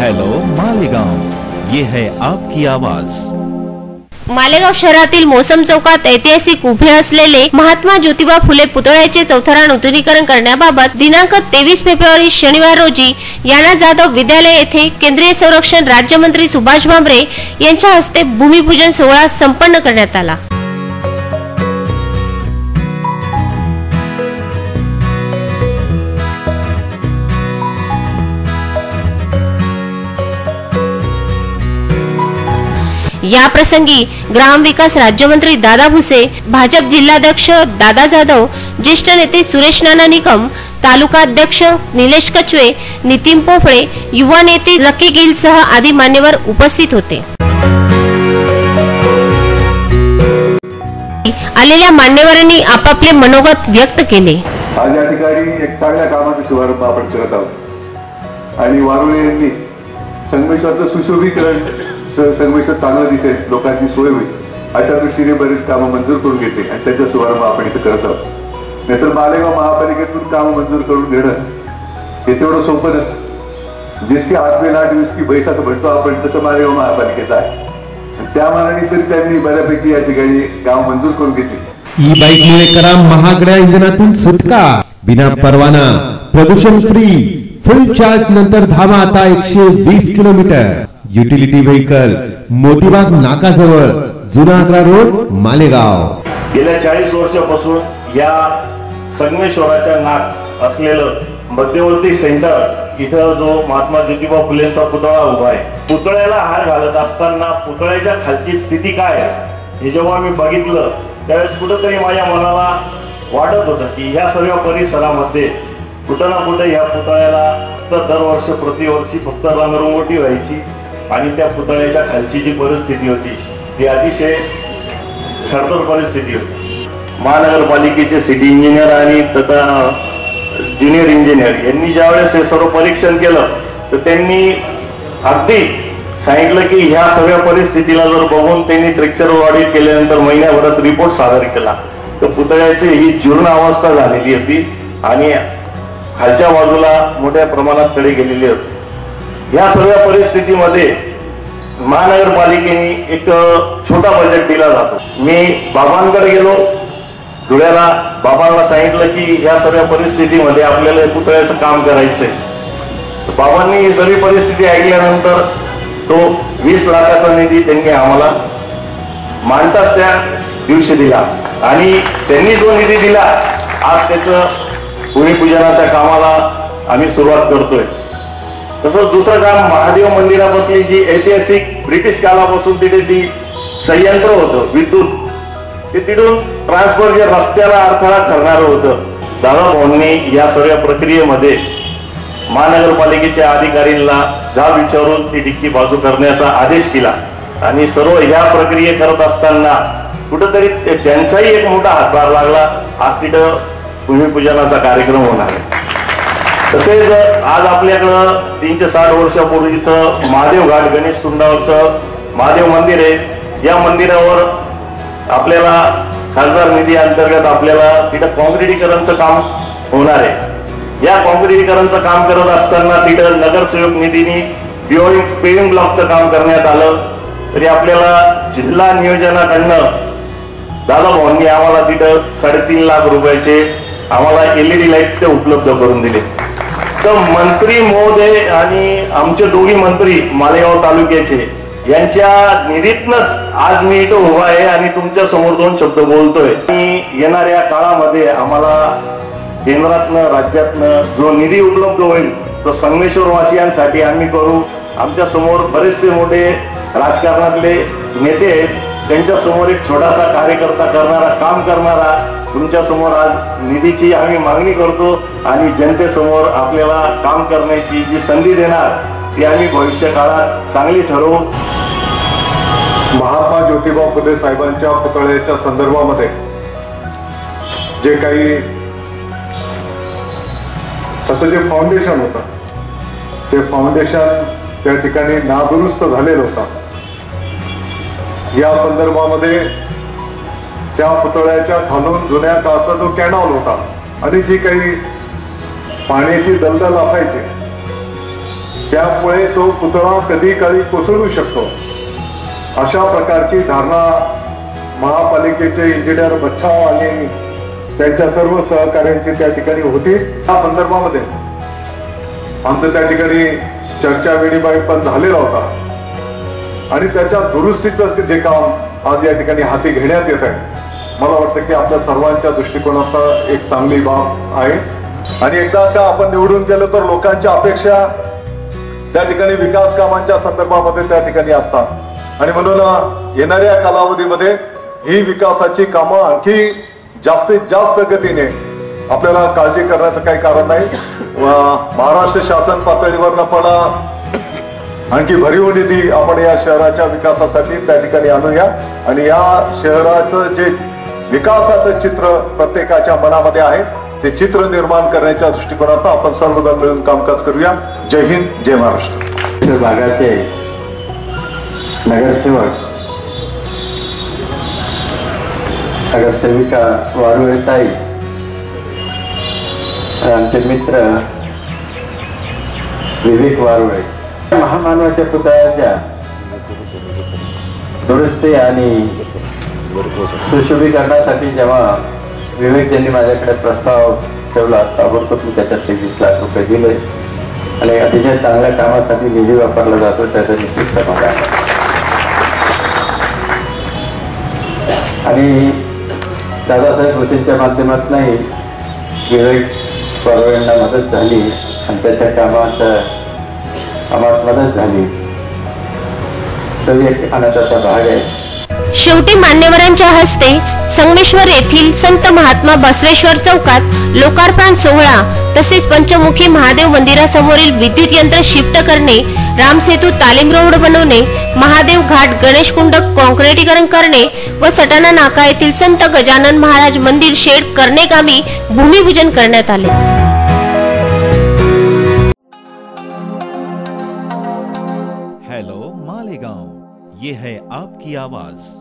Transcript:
Hello Malegaon ये है आपकी आवाज. मालेगाव शहरातील मोसम चौकात ऐतिहासिक उभे असलेले महात्मा ज्योतिबा फुले पुतळ्याचे चौथरा नूतनीकरण करण्याबाबत दिनांक तेवीस फेब्रुवारी शनिवार रोजी याना जाधव विद्यालय येथे केंद्रीय संरक्षण राज्यमंत्री सुभाष भामरे यांच्या हस्ते भूमिपूजन सोहळा संपन्न करण्यात आला. या प्रसंगी ग्रामविकास राज्यमंत्री दादा भुसे भाजप जिल्हाध्यक्ष दादा जाधव ज्येष्ठ नेते सुरेश नाना निकम तालुका अध्यक्ष निलेश कचवे नितीन पोफळे युवा नेते लकी गिल सह आदी मान्यवर उपस्थित होते. आलेल्या मान्यवरांनी आपापले मनोगत व्यक्त केले. आज या ठिकाणी एक चांगल्या कामाचा शुभारंभ आपण करत आहोत. आणि वारुळे यांनी संगमेश्वरचं सुशोभीकरण स- चांगलं दिसेल लोकांची सोय होईल. अशा दृष्टीने बरीच कामं मंजूर करून घेतली आणि त्याचा शुभारंभ आपण इथं करत आहोत. नाहीतर मालेगाव महापालिकेतून कामं मंजूर करून घेणं हे तेवढं सोपं नसतं. जिसकी हात लाट जिसकी बैसाचं म्हणतो आपण तसं मालेगाव महापालिकेचं आहे. त्या मानाने तरी त्यांनी बऱ्यापैकी या ठिकाणी गाव मंजूर करून घेतली. ई बाईक मुळे करा महागड्या इंधनातून सुटका. बिना परवाना प्रदूषण फ्री फुल चार्ज नंतर धावा आता एकशे वीस किलोमीटर. युटिलिटी व्हेकल मोतीबाग नाकाजवळ जुना आग्रा रोड मालेगाव. गेल्या चाळीस वर्षापासून या संगमेश्वराच्या नाक असलेलं मध्यवर्ती सेंटर इथं जो महात्मा ज्योतिबा फुलेंचा पुतळा उभा आहे पुतळ्याला हार घालत असताना पुतळ्याच्या खालची स्थिती काय आहे हे जेव्हा मी बघितलं त्यावेळेस कुठंतरी माझ्या मनाला वाटत होतं की ह्या सर्व परिसरामध्ये कुठं ना कुठं ह्या पुतळ्याला फक्त दरवर्षी प्रतिवर्षी फक्त रंगरंगोटी व्हायची आणि त्या पुतळ्याच्या खालची जी परिस्थिती होती ती अतिशय खडतर परिस्थिती होती. महानगरपालिकेचे सिटी इंजिनियर आणि तथा ज्युनियर इंजिनियर यांनी ज्यावेळेस हे सर्व परीक्षण केलं तर त्यांनी अगदी सांगितलं की ह्या सगळ्या परिस्थितीला जर बघून त्यांनी ट्रेक्चर ऑडिट केल्यानंतर महिन्याभरात रिपोर्ट सादर केला. तर पुतळ्याची ही जीर्ण अवस्था झालेली होती आणि खालच्या बाजूला मोठ्या प्रमाणात तडे गेलेली होती. या सगळ्या परिस्थितीमध्ये महानगरपालिकेने एक छोटा बजेट दिला जातो. मी बाबांकडे गेलो. धुळ्याला बाबांना सांगितलं की या सगळ्या परिस्थितीमध्ये आपल्याला पुतळ्याचं काम करायचंय. तर बाबांनी ही सगळी परिस्थिती ऐकल्यानंतर तो वीस लाखाचा निधी त्यांनी आम्हाला मांडताच त्या दिवशी दिला. आणि त्यांनी जो निधी दिला आज त्याचं भूमिपूजनाच्या कामाला आम्ही सुरुवात करतोय. तसंच दुसरं काम महादेव मंदिरापासली जी ऐतिहासिक ब्रिटिश कालापासून तिथे ती संयंत्र होतं विद्युत. ते तिथून ट्रान्सफर जे रस्त्याला अडथळा ठरणारं होतं. दादा भाऊंनी या सगळ्या प्रक्रियेमध्ये महानगरपालिकेच्या अधिकारींना जाब विचारून ती डिक्की बाजू करण्याचा आदेश केला. आणि सर्व ह्या प्रक्रिये करत असताना कुठंतरी त्यांचाही एक मोठा हातभार लागला. आज तिथं भूमिपूजनाचा कार्यक्रम होणार आहे. तसेच आज आपल्याकडं तीनशे साठ वर्षापूर्वीचं महादेव घाट गणेश कुंडावरचं महादेव मंदिर आहे या मंदिरावर आपल्याला खासदार निधी अंतर्गत आपल्याला तिथं कॉन्क्रिटीकरणचं काम होणार आहे. या कॉन्क्रिटीकरणचं काम करत असताना तिथं नगरसेवक निधीने बिओइंग पेविंग ब्लॉकचं काम करण्यात आलं. तरी आपल्याला जिल्हा नियोजनाकडनं दादा भाऊंनी आम्हाला तिथं साडेतीन लाख रुपयाचे आम्हाला एलईडी लाइट ते उपलब्ध करून दिले. तर मंत्री महोदय आणि आमचे दोन्ही मंत्री मालेगाव तालुक्याचे यांच्या निधीतनच आज मी इथं उभा आहे आणि तुमच्यासमोर दोन शब्द बोलतोय. आणि येणाऱ्या काळामध्ये आम्हाला केंद्रातनं राज्यातनं जो निधी उपलब्ध होईल तो संगमेश्वर वासियांसाठी आम्ही करू. आमच्यासमोर बरेचसे मोठे राजकारणातले नेते आहेत. त्यांच्यासमोर एक छोटासा कार्यकर्ता करणारा काम करणारा तुमच्यासमोर आज निधीची आम्ही मागणी करतो आणि जनतेसमोर आपल्याला काम करण्याची जी संधी देणार ती आम्ही भविष्य काळात चांगली ठरवू. महात्मा ज्योतिबा फुले साहेबांच्या पुतळ्याच्या संदर्भामध्ये जे काही त्याचं जे फाउंडेशन होतं ते फाउंडेशन त्या ठिकाणी नादुरुस्त झालेलं होतं. या संदर्भामध्ये त्या पुतळ्याच्या खालून जुन्या काळचा जो कॅनॉल होता आणि जी काही पाण्याची दलदल असायची त्यामुळे तो पुतळा कधी काळी कोसळू शकतो? अशा प्रकारची धारणा महापालिकेचे इंजिनियर बच्छाव आणि त्यांच्या सर्व सहकार्यांची त्या ठिकाणी होती. त्या संदर्भामध्ये आमचं त्या ठिकाणी चर्चा विनिमय पण झालेला होता. आणि त्याच्या दुरुस्तीचं जे काम आज या ठिकाणी हाती घेण्यात येत आहे. मला वाटतं की आपल्या सर्वांच्या दृष्टिकोनात एक चांगली बाब आहे. आणि एकदा का आपण निवडून गेलो तर लोकांच्या अपेक्षा त्या ठिकाणी विकास कामांच्या संदर्भामध्ये त्या ठिकाणी असतात. आणि म्हणून येणाऱ्या कालावधीमध्ये ही विकासाची कामं आणखी जास्तीत जास्त गतीने आपल्याला काळजी करण्याचं काही कारण नाही. महाराष्ट्र शासन पातळीवरनं पण आणखी भरीव निधी आपण या शहराच्या विकासासाठी त्या ठिकाणी आणूया. आणि या शहराचं जे विकासाचं चित्र प्रत्येकाच्या मनामध्ये आहे ते चित्र निर्माण करण्याच्या दृष्टिकोनात आपण सर्वजण मिळून कामकाज करूया. जय हिंद जय महाराष्ट्र. भागाचे नगरसेवक नगरसेविका वारुळताई आमचे मित्र विवेक वारुळे. महामानवाच्या पुतळ्याच्या दुरुस्ती आणि सुशोभीकरणासाठी जेव्हा विवेक यांनी माझ्याकडे प्रस्ताव ठेवला ताबडतोब मी त्याच्यात तेवीस लाख रुपये दिले. आणि अतिशय चांगल्या कामासाठी निधी वापरला जातो त्याचा निश्चित समाधान आणि दादासाहेब भुसेंच्या माध्यमातूनही विवेक परवेंना मदत झाली आणि त्याच्या कामाचं मदत झाली. आनंदाचा भाग आहे. शेवटी मान्यवरांच्या हस्ते संगमेश्वर येथील संत महात्मा बसवेश्वर चौकात लोकार्पण सोहळा तसेच पंचमुखी महादेव मंदिरासमोरील विद्युत यंत्र शिफ्ट करणे रामसेतू तालीम रोड बनवणे महादेव घाट गणेश कुंड कॉन्क्रिटीकरण करणे व सटाणा नाका येथील संत गजानन महाराज मंदिर शेड करणे कामी भूमिपूजन करण्यात आले. ये है आपकी आवाज।